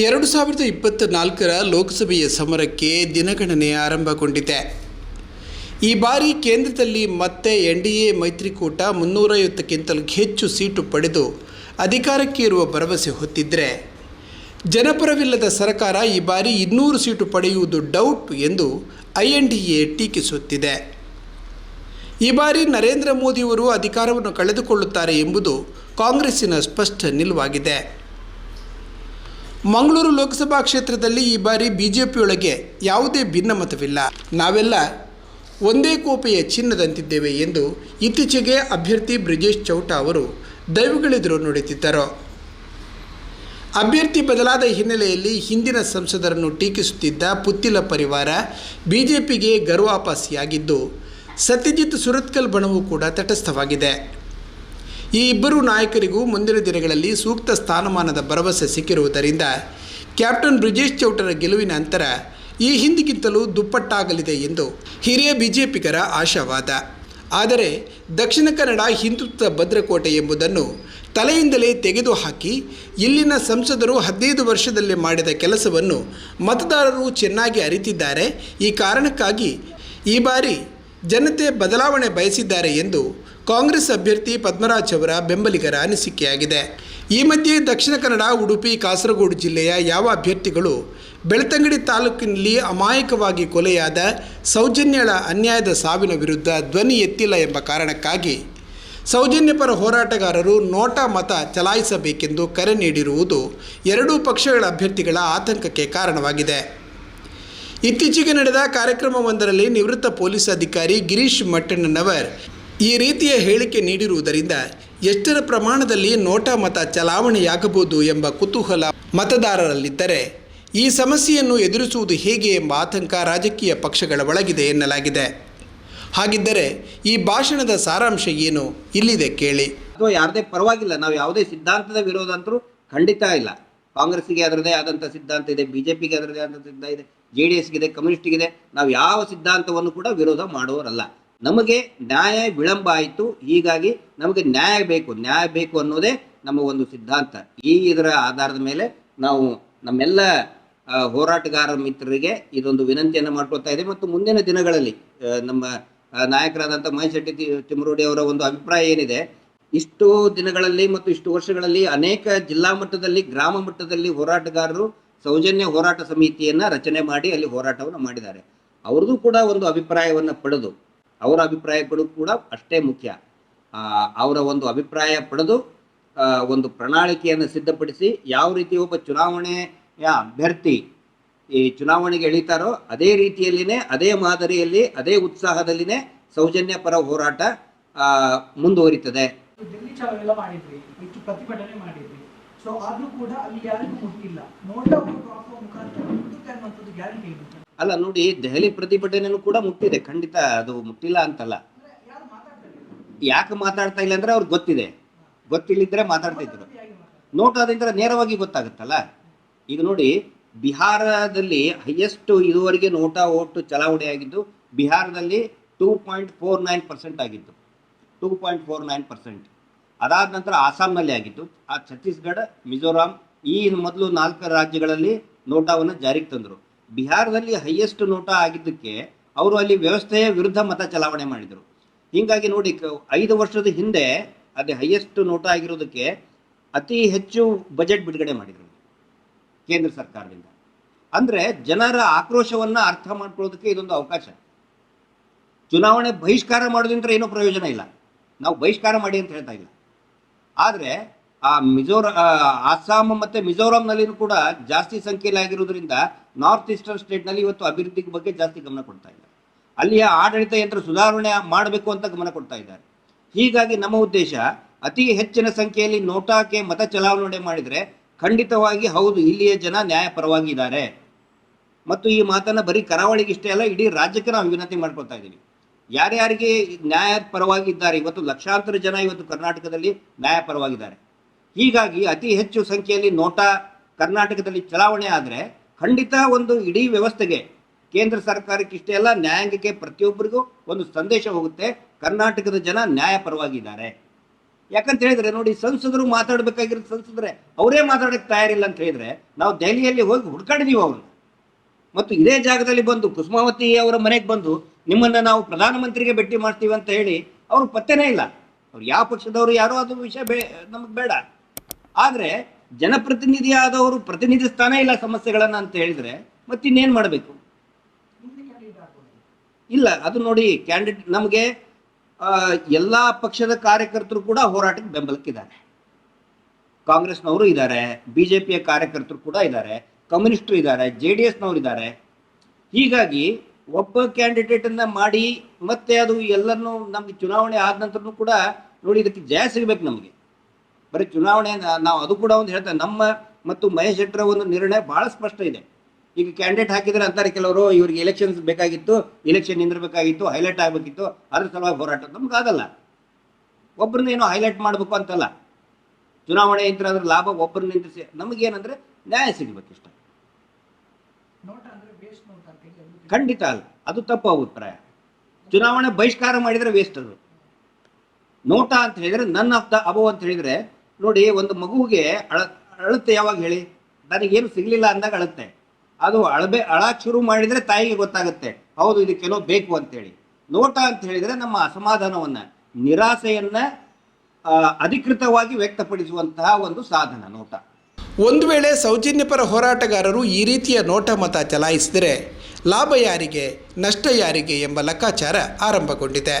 ಎರಡು ಸಾವಿರದ ಇಪ್ಪತ್ತ ನಾಲ್ಕರ ಲೋಕಸಭೆಯ ಸಮರಕ್ಕೆ ದಿನಗಣನೆ ಆರಂಭಗೊಂಡಿದೆ. ಈ ಬಾರಿ ಕೇಂದ್ರದಲ್ಲಿ ಮತ್ತೆ ಎನ್ ಡಿ ಎ ಮೈತ್ರಿಕೂಟ ಮುನ್ನೂರೈವತ್ತಕ್ಕಿಂತಲೂ ಹೆಚ್ಚು ಸೀಟು ಪಡೆದು ಅಧಿಕಾರಕ್ಕೆ ಇರುವ ಭರವಸೆ ಹೊತ್ತಿದ್ದರೆ ಜನಪರವಿಲ್ಲದ ಸರ್ಕಾರ ಈ ಬಾರಿ ಇನ್ನೂರು ಸೀಟು ಪಡೆಯುವುದು ಡೌಟ್ ಎಂದು ಐ ಎನ್ ಡಿ ಎ ಟೀಕಿಸುತ್ತಿದೆ. ಈ ಬಾರಿ ನರೇಂದ್ರ ಮೋದಿಯವರು ಅಧಿಕಾರವನ್ನು ಕಳೆದುಕೊಳ್ಳುತ್ತಾರೆ ಎಂಬುದು ಕಾಂಗ್ರೆಸ್ಸಿನ ಸ್ಪಷ್ಟ ನಿಲುವಾಗಿದೆ. ಮಂಗಳೂರು ಲೋಕಸಭಾ ಕ್ಷೇತ್ರದಲ್ಲಿ ಈ ಬಾರಿ ಬಿಜೆಪಿಯೊಳಗೆ ಯಾವುದೇ ಭಿನ್ನಮತವಿಲ್ಲ ನಾವೆಲ್ಲ ಒಂದೇ ಕೋಪೆಯ ಚಿನ್ನದಂತಿದ್ದೇವೆ ಎಂದು ಇತ್ತೀಚೆಗೆ ಅಭ್ಯರ್ಥಿ ಬ್ರಿಜೇಶ್ ಚೌಟ ಅವರು ದೈವಗಳೆದುರು ನುಡಿತಿದ್ದರು. ಅಭ್ಯರ್ಥಿ ಬದಲಾದ ಹಿನ್ನೆಲೆಯಲ್ಲಿ ಹಿಂದಿನ ಸಂಸದರನ್ನು ಟೀಕಿಸುತ್ತಿದ್ದ ಪುತ್ತಿಲ ಪರಿವಾರ ಬಿಜೆಪಿಗೆ ಗರ್ವಾಪಾಸಿಯಾಗಿದ್ದು, ಸತ್ಯಜಿತ್ ಸುರತ್ಕಲ್ ಬಣವು ಕೂಡ ತಟಸ್ಥವಾಗಿದೆ. ಈ ಇಬ್ಬರು ನಾಯಕರಿಗೂ ಮುಂದಿನ ದಿನಗಳಲ್ಲಿ ಸೂಕ್ತ ಸ್ಥಾನಮಾನದ ಭರವಸೆ ಸಿಕ್ಕಿರುವುದರಿಂದ ಕ್ಯಾಪ್ಟನ್ ಬ್ರಿಜೇಶ್ ಚೌಟರ ಗೆಲುವಿನ ನಂತರ ಈ ಹಿಂದಿಗಿಂತಲೂ ದುಪ್ಪಟ್ಟಾಗಲಿದೆ ಎಂದು ಹಿರಿಯ ಬಿಜೆಪಿಗರ ಆಶಾವಾದ. ಆದರೆ ದಕ್ಷಿಣ ಕನ್ನಡ ಹಿಂದುತ್ವ ಭದ್ರಕೋಟೆ ಎಂಬುದನ್ನು ತಲೆಯಿಂದಲೇ ತೆಗೆದುಹಾಕಿ ಇಲ್ಲಿನ ಸಂಸದರು ಹದಿನೈದು ವರ್ಷದಲ್ಲಿ ಮಾಡಿದ ಕೆಲಸವನ್ನು ಮತದಾರರು ಚೆನ್ನಾಗಿ ಅರಿತಿದ್ದಾರೆ. ಈ ಕಾರಣಕ್ಕಾಗಿ ಈ ಬಾರಿ ಜನತೆ ಬದಲಾವಣೆ ಬಯಸಿದ್ದಾರೆ ಎಂದು ಕಾಂಗ್ರೆಸ್ ಅಭ್ಯರ್ಥಿ ಪದ್ಮರಾಜ್ ಅವರ ಬೆಂಬಲಿಗರ ಅನಿಸಿಕೆಯಾಗಿದೆ. ಈ ಮಧ್ಯೆ ದಕ್ಷಿಣ ಕನ್ನಡ, ಉಡುಪಿ, ಕಾಸರಗೋಡು ಜಿಲ್ಲೆಯ ಯಾವ ಅಭ್ಯರ್ಥಿಗಳು ಬೆಳ್ತಂಗಡಿ ತಾಲೂಕಿನಲ್ಲಿ ಅಮಾಯಕವಾಗಿ ಕೊಲೆಯಾದ ಸೌಜನ್ಯಳ ಅನ್ಯಾಯದ ಸಾವಿನ ವಿರುದ್ಧ ಧ್ವನಿ ಎತ್ತಿಲ್ಲ ಎಂಬ ಕಾರಣಕ್ಕಾಗಿ ಸೌಜನ್ಯ ಪರ ಹೋರಾಟಗಾರರು ನೋಟಾ ಮತ ಚಲಾಯಿಸಬೇಕೆಂದು ಕರೆ ನೀಡಿರುವುದು ಎರಡೂ ಪಕ್ಷಗಳ ಅಭ್ಯರ್ಥಿಗಳ ಆತಂಕಕ್ಕೆ ಕಾರಣವಾಗಿದೆ. ಇತ್ತೀಚೆಗೆ ನಡೆದ ಕಾರ್ಯಕ್ರಮವೊಂದರಲ್ಲಿ ನಿವೃತ್ತ ಪೊಲೀಸ್ ಅಧಿಕಾರಿ ಗಿರೀಶ್ ಮಟ್ಟಣ್ಣನವರ್ ಈ ರೀತಿಯ ಹೇಳಿಕೆ ನೀಡಿರುವುದರಿಂದ ಎಷ್ಟರ ಪ್ರಮಾಣದಲ್ಲಿ ನೋಟಾ ಮತ ಚಲಾವಣೆಯಾಗಬಹುದು ಎಂಬ ಕುತೂಹಲ ಮತದಾರರಲ್ಲಿದ್ದರೆ ಈ ಸಮಸ್ಯೆಯನ್ನು ಎದುರಿಸುವುದು ಹೇಗೆ ಎಂಬ ಆತಂಕ ರಾಜಕೀಯ ಪಕ್ಷಗಳ ಒಳಗಿದೆ ಎನ್ನಲಾಗಿದೆ. ಹಾಗಿದ್ದರೆ ಈ ಭಾಷಣದ ಸಾರಾಂಶ ಏನು? ಇಲ್ಲಿದೆ ಕೇಳಿ. ಅಥವಾ ಯಾರದೇ ಪರವಾಗಿಲ್ಲ, ನಾವು ಯಾವುದೇ ಸಿದ್ಧಾಂತದ ವಿರೋಧ ಅಂತರೂ ಖಂಡಿತ ಇಲ್ಲ. ಕಾಂಗ್ರೆಸ್ಸಿಗೆ ಅದರದೇ ಆದಂಥ ಸಿದ್ಧಾಂತ ಇದೆ ಬಿ ಜೆ ಪಿಗೆ ಅದರದೇ ಆದಂಥ ಸಿದ್ಧಾಂತ ಇದೆ, ಜೆ ಡಿ ಎಸ್ಗಿದೆ ಕಮ್ಯುನಿಸ್ಟ್ಗಿದೆ, ನಾವು ಯಾವ ಸಿದ್ಧಾಂತವನ್ನು ಕೂಡ ವಿರೋಧ ಮಾಡುವವರಲ್ಲ. ನಮಗೆ ನ್ಯಾಯ ವಿಳಂಬ ಆಯಿತು. ಹೀಗಾಗಿ ನಮಗೆ ನ್ಯಾಯ ಬೇಕು. ನ್ಯಾಯ ಬೇಕು ಅನ್ನೋದೇ ನಮ್ಮ ಒಂದು ಸಿದ್ಧಾಂತ. ಈ ಇದರ ಆಧಾರದ ಮೇಲೆ ನಾವು ನಮ್ಮೆಲ್ಲ ಹೋರಾಟಗಾರ ಮಿತ್ರರಿಗೆ ಇದೊಂದು ವಿನಂತಿಯನ್ನು ಮಾಡ್ಕೊಳ್ತಾ ಇದೆ ಮತ್ತು ಮುಂದಿನ ದಿನಗಳಲ್ಲಿ ನಮ್ಮ ನಾಯಕರಾದಂಥ ಮಹೇಶ್ ಶೆಟ್ಟಿ ತಿಮ್ಮರೂಡಿ ಅವರ ಒಂದು ಅಭಿಪ್ರಾಯ ಏನಿದೆ, ಇಷ್ಟು ದಿನಗಳಲ್ಲಿ ಮತ್ತು ಇಷ್ಟು ವರ್ಷಗಳಲ್ಲಿ ಅನೇಕ ಜಿಲ್ಲಾ ಮಟ್ಟದಲ್ಲಿ, ಗ್ರಾಮ ಮಟ್ಟದಲ್ಲಿ ಹೋರಾಟಗಾರರು ಸೌಜನ್ಯ ಹೋರಾಟ ಸಮಿತಿಯನ್ನ ರಚನೆ ಮಾಡಿ ಅಲ್ಲಿ ಹೋರಾಟವನ್ನು ಮಾಡಿದ್ದಾರೆ. ಅವ್ರದ್ದು ಕೂಡ ಒಂದು ಅಭಿಪ್ರಾಯವನ್ನು ಪಡೆದು ಅವರ ಅಭಿಪ್ರಾಯಗಳು ಕೂಡ ಅಷ್ಟೇ ಮುಖ್ಯ. ಅವರ ಒಂದು ಅಭಿಪ್ರಾಯ ಪಡೆದು ಒಂದು ಪ್ರಣಾಳಿಕೆಯನ್ನು ಸಿದ್ಧಪಡಿಸಿ ಯಾವ ರೀತಿ ಒಬ್ಬ ಚುನಾವಣೆಯ ಅಭ್ಯರ್ಥಿ ಈ ಚುನಾವಣೆಗೆ ಎಳಿತಾರೋ ಅದೇ ರೀತಿಯಲ್ಲಿನೇ, ಅದೇ ಮಾದರಿಯಲ್ಲಿ, ಅದೇ ಉತ್ಸಾಹದಲ್ಲಿನೇ ಸೌಜನ್ಯ ಪರ ಹೋರಾಟ ಮುಂದುವರಿತದೆ. ಅಲ್ಲ, ನೋಡಿ, ದೆಹಲಿ ಪ್ರತಿಭಟನೆನೂ ಕೂಡ ಮುಟ್ಟಿದೆ. ಖಂಡಿತ ಅದು ಮುಟ್ಟಿಲ್ಲ ಅಂತಲ್ಲ. ಯಾಕೆ ಮಾತಾಡ್ತಾ ಇಲ್ಲ ಅಂದ್ರೆ ಅವ್ರಿಗೆ ಗೊತ್ತಿದೆ. ಗೊತ್ತಿಲ್ಲಿದ್ರೆ ಮಾತಾಡ್ತಾ ಇದ್ರು. ನೋಟಾದಿಂದ ನೇರವಾಗಿ ಗೊತ್ತಾಗುತ್ತಲ್ಲ. ಈಗ ನೋಡಿ, ಬಿಹಾರದಲ್ಲಿ ಹೈಯೆಸ್ಟ್ ಇದುವರೆಗೆ ನೋಟಾ ಓಟು ಚಲಾವಣೆ ಆಗಿದ್ದು, ಬಿಹಾರದಲ್ಲಿ two point four nine percent ಆಗಿತ್ತು. Two point four nine percent ಅದಾದ ನಂತರ ಆಸಾಂನಲ್ಲಿ ಆಗಿತ್ತು. ಆ ಛತ್ತೀಸ್ಗಢ, ಮಿಜೋರಾಂ, ಈ ಮೊದಲು ನಾಲ್ಕು ರಾಜ್ಯಗಳಲ್ಲಿ ನೋಟಾವನ್ನು ಜಾರಿಗೆ ತಂದರು. ಬಿಹಾರದಲ್ಲಿ ಹೈಯೆಸ್ಟ್ ನೋಟಾ ಆಗಿದ್ದಕ್ಕೆ ಅವರು ಅಲ್ಲಿ ವ್ಯವಸ್ಥೆಯ ವಿರುದ್ಧ ಮತ ಚಲಾವಣೆ ಮಾಡಿದರು. ಹೀಗಾಗಿ ನೋಡಿ ಐದು ವರ್ಷದ ಹಿಂದೆ ಅದೇ ಹೈಯೆಸ್ಟ್ ನೋಟ ಆಗಿರೋದಕ್ಕೆ ಅತಿ ಹೆಚ್ಚು ಬಜೆಟ್ ಬಿಡುಗಡೆ ಮಾಡಿದರು ಕೇಂದ್ರ ಸರ್ಕಾರದಿಂದ. ಅಂದರೆ ಜನರ ಆಕ್ರೋಶವನ್ನು ಅರ್ಥ ಮಾಡ್ಕೊಳ್ಳೋದಕ್ಕೆ ಇದೊಂದು ಅವಕಾಶ. ಚುನಾವಣೆ ಬಹಿಷ್ಕಾರ ಮಾಡೋದ್ರಿಂದ ಏನೂ ಪ್ರಯೋಜನ ಇಲ್ಲ. ನಾವು ಬಹಿಷ್ಕಾರ ಮಾಡಿ ಅಂತ ಹೇಳ್ತಾ ಇಲ್ಲ. ಆದರೆ ಆ ಮಿಜೋರ ಅಸ್ಸಾಂ ಮತ್ತು ಮಿಜೋರಾಂನಲ್ಲಿನೂ ಕೂಡ ಜಾಸ್ತಿ ಸಂಖ್ಯೆಯಲ್ಲಿ ಆಗಿರೋದ್ರಿಂದ ನಾರ್ತ್ ಈಸ್ಟರ್ನ್ ಸ್ಟೇಟ್ನಲ್ಲಿ ಇವತ್ತು ಅಭಿವೃದ್ಧಿ ಬಗ್ಗೆ ಜಾಸ್ತಿ ಗಮನ ಕೊಡ್ತಾ ಇದ್ದಾರೆ. ಅಲ್ಲಿಯ ಆಡಳಿತ ಯಂತ್ರ ಸುಧಾರಣೆ ಮಾಡಬೇಕು ಅಂತ ಗಮನ ಕೊಡ್ತಾ ಇದ್ದಾರೆ. ಹೀಗಾಗಿ ನಮ್ಮ ಉದ್ದೇಶ ಅತಿ ಹೆಚ್ಚಿನ ಸಂಖ್ಯೆಯಲ್ಲಿ ನೋಟಾಕ್ಕೆ ಮತ ಚಲಾವಣೆ ಮಾಡಿದರೆ ಖಂಡಿತವಾಗಿ ಹೌದು, ಇಲ್ಲಿಯ ಜನ ನ್ಯಾಯ ಪರವಾಗಿದ್ದಾರೆ ಮತ್ತು ಈ ಮಾತನ್ನ ಬರೀ ಕರಾವಳಿಗೆ ಇಷ್ಟೇ ಅಲ್ಲ, ಇಡೀ ರಾಜ್ಯಕ್ಕೆ ನಾವು ವಿನಂತಿ ಮಾಡ್ಕೊಳ್ತಾ ಇದ್ದೀವಿ. ಯಾರ್ಯಾರಿಗೆ ನ್ಯಾಯ ಪರವಾಗಿದ್ದಾರೆ ಇವತ್ತು ಲಕ್ಷಾಂತರ ಜನ ಇವತ್ತು ಕರ್ನಾಟಕದಲ್ಲಿ ನ್ಯಾಯ ಪರವಾಗಿದ್ದಾರೆ ಹೀಗಾಗಿ ಅತಿ ಹೆಚ್ಚು ಸಂಖ್ಯೆಯಲ್ಲಿ ನೋಟಾ ಕರ್ನಾಟಕದಲ್ಲಿ ಚಲಾವಣೆ ಆದರೆ ಖಂಡಿತ ಒಂದು ಇಡೀ ವ್ಯವಸ್ಥೆಗೆ ಕೇಂದ್ರ ಸರ್ಕಾರಕ್ಕೆ ಇಷ್ಟೇ ಅಲ್ಲ, ನ್ಯಾಯಾಂಗಕ್ಕೆ ಪ್ರತಿಯೊಬ್ಬರಿಗೂ ಒಂದು ಸಂದೇಶ ಹೋಗುತ್ತೆ. ಕರ್ನಾಟಕದ ಜನ ನ್ಯಾಯ ಪರವಾಗಿದ್ದಾರೆ. ಯಾಕಂತ ಹೇಳಿದ್ರೆ ನೋಡಿ, ಸಂಸದರು ಮಾತಾಡಬೇಕಾಗಿರೋ ಸಂಸದರೆ, ಅವರೇ ಮಾತಾಡೋಕ್ಕೆ ತಯಾರಿಲ್ಲ ಅಂತ ಹೇಳಿದ್ರೆ ನಾವು ದೆಹಲಿಯಲ್ಲಿ ಹೋಗಿ ಹುಡ್ಕಾಡಿದೀವಿ ಅವ್ರನ್ನ. ಮತ್ತು ಇದೇ ಜಾಗದಲ್ಲಿ ಬಂದು ಕುಸುಮಾವತಿ ಅವರ ಮನೆಗೆ ಬಂದು ನಿಮ್ಮನ್ನು ನಾವು ಪ್ರಧಾನಮಂತ್ರಿಗೆ ಭೇಟಿ ಮಾಡ್ತೀವಿ ಅಂತ ಹೇಳಿ, ಅವರು ಪತ್ತೆನೇ ಇಲ್ಲ. ಅವ್ರು ಯಾವ ಪಕ್ಷದವರು ಯಾರೋ ಅದು ವಿಷಯ ಬೇ ನಮಗೆ ಬೇಡ. ಆದರೆ ಜನಪ್ರತಿನಿಧಿಯಾದವರು ಪ್ರತಿನಿಧಿಸ್ತಾನೆ ಇಲ್ಲ ಸಮಸ್ಯೆಗಳನ್ನ ಅಂತ ಹೇಳಿದ್ರೆ ಮತ್ತಿನ್ನೇನ್ ಮಾಡಬೇಕು? ಕ್ಯಾಂಡಿಡೇಟ್ ಇಲ್ಲ, ಅದು ನೋಡಿ ಕ್ಯಾಂಡಿಡೇಟ್ ನಮಗೆ ಎಲ್ಲಾ ಪಕ್ಷದ ಕಾರ್ಯಕರ್ತರು ಕೂಡ ಹೋರಾಟಕ್ಕೆ ಬೆಂಬಲಕ್ಕಿದ್ದಾರೆ. ಕಾಂಗ್ರೆಸ್ನವರು ಇದ್ದಾರೆ ಬಿ ಜೆ ಪಿಯ ಕಾರ್ಯಕರ್ತರು ಕೂಡ ಇದ್ದಾರೆ, ಕಮ್ಯುನಿಸ್ಟರು ಇದ್ದಾರೆ, ಜೆ ಡಿ ಎಸ್ನವರು ಇದ್ದಾರೆ. ಹೀಗಾಗಿ ಒಬ್ಬ ಕ್ಯಾಂಡಿಡೇಟನ್ನು ಮಾಡಿ ಮತ್ತೆ ಅದು ಎಲ್ಲರನ್ನೂ ನಮ್ಗೆ ಚುನಾವಣೆ ಆದ ನಂತರನೂ ಕೂಡ ನೋಡಿ ಇದಕ್ಕೆ ಜಯ ಸಿಗ್ಬೇಕು ನಮಗೆ. ಬರೀ ಚುನಾವಣೆ ನಾವು ಅದು ಕೂಡ ಒಂದು ಹೇಳ್ತೇವೆ ನಮ್ಮ ಮತ್ತು ಮಹೇಶ್ ಶೆಟ್ಟರ ಒಂದು ನಿರ್ಣಯ ಬಹಳ ಸ್ಪಷ್ಟ ಇದೆ. ಈಗ ಕ್ಯಾಂಡಿಡೇಟ್ ಹಾಕಿದ್ರೆ ಅಂತಾರೆ ಕೆಲವರು ಇವ್ರಿಗೆ ಎಲೆಕ್ಷನ್ಸ್ ಬೇಕಾಗಿತ್ತು ಎಲೆಕ್ಷನ್ ನಿಂದಿರಬೇಕಾಗಿತ್ತು ಹೈಲೈಟ್ ಆಗಬೇಕಿತ್ತು ಅದ್ರ ಸಲುವಾಗಿ ಹೋರಾಟ. ನಮ್ಗೆ ಆಗಲ್ಲ. ಒಬ್ಬರನ್ನ ಏನೋ ಹೈಲೈಟ್ ಮಾಡಬೇಕು ಅಂತಲ್ಲ. ಚುನಾವಣೆ ಇದ್ರೆ ಅದ್ರ ಲಾಭ ಒಬ್ಬರು ನಿಂದಿಸಿ ನಮಗೇನಂದ್ರೆ ನ್ಯಾಯ ಸಿಗಬೇಕಿಷ್ಟ ಅಂತ ಹೇಳಿ ಖಂಡಿತ ಅಲ್ಲ. ಅದು ತಪ್ಪು ಅಭಿಪ್ರಾಯ. ಚುನಾವಣೆ ಬಹಿಷ್ಕಾರ ಮಾಡಿದ್ರೆ ವೇಸ್ಟ್ ಅದು. ನೋಟ ಅಂತ ಹೇಳಿದ್ರೆ ನನ್ ಆಫ್ ದ ಅಬೋ ಅಂತ ಹೇಳಿದ್ರೆ ನೋಡಿ, ಒಂದು ಮಗುವಿಗೆ ಅಳ ಅಳುತ್ತೆ ಯಾವಾಗ ಹೇಳಿ? ನನಗೇನು ಸಿಗಲಿಲ್ಲ ಅಂದಾಗ ಅಳುತ್ತೆ ಅದು ಅಳಬೆ ಅಳಕ್ಕೆ ಶುರು ಮಾಡಿದರೆ ತಾಯಿಗೆ ಗೊತ್ತಾಗುತ್ತೆ. ಹೌದು ಇದಕ್ಕೆಲ್ಲೋ ಬೇಕು ಅಂತೇಳಿ. ನೋಟ ಅಂತ ಹೇಳಿದರೆ ನಮ್ಮ ಅಸಮಾಧಾನವನ್ನು, ನಿರಾಸೆಯನ್ನ ಅಧಿಕೃತವಾಗಿ ವ್ಯಕ್ತಪಡಿಸುವಂತಹ ಒಂದು ಸಾಧನ ನೋಟ. ಒಂದು ವೇಳೆ ಸೌಜನ್ಯಪರ ಹೋರಾಟಗಾರರು ಈ ರೀತಿಯ ನೋಟ ಮತ ಚಲಾಯಿಸಿದರೆ ಲಾಭ ಯಾರಿಗೆ, ನಷ್ಟ ಯಾರಿಗೆ ಎಂಬ ಲೆಕ್ಕಾಚಾರ ಆರಂಭಗೊಂಡಿದೆ.